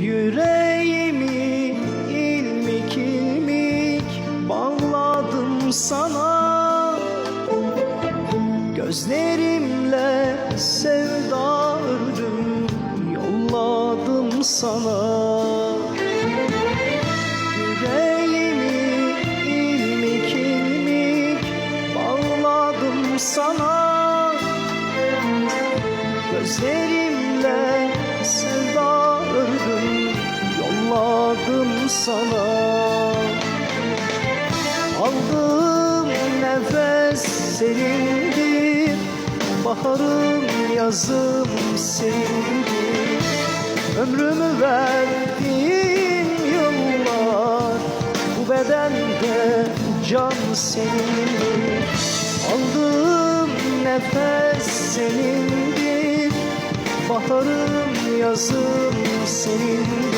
Yüreğimi ilmik ilmik bağladım sana. Gözlerimle sevda ördüm yolladım sana. Yüreğimi ilmik ilmik bağladım sana. Gözlerimle sevda senindir. Baharım yazım senindir. Ömrümü verdiğin yıllar Bu bedende can senindir. Aldığım nefes senindir. Baharım yazım senindir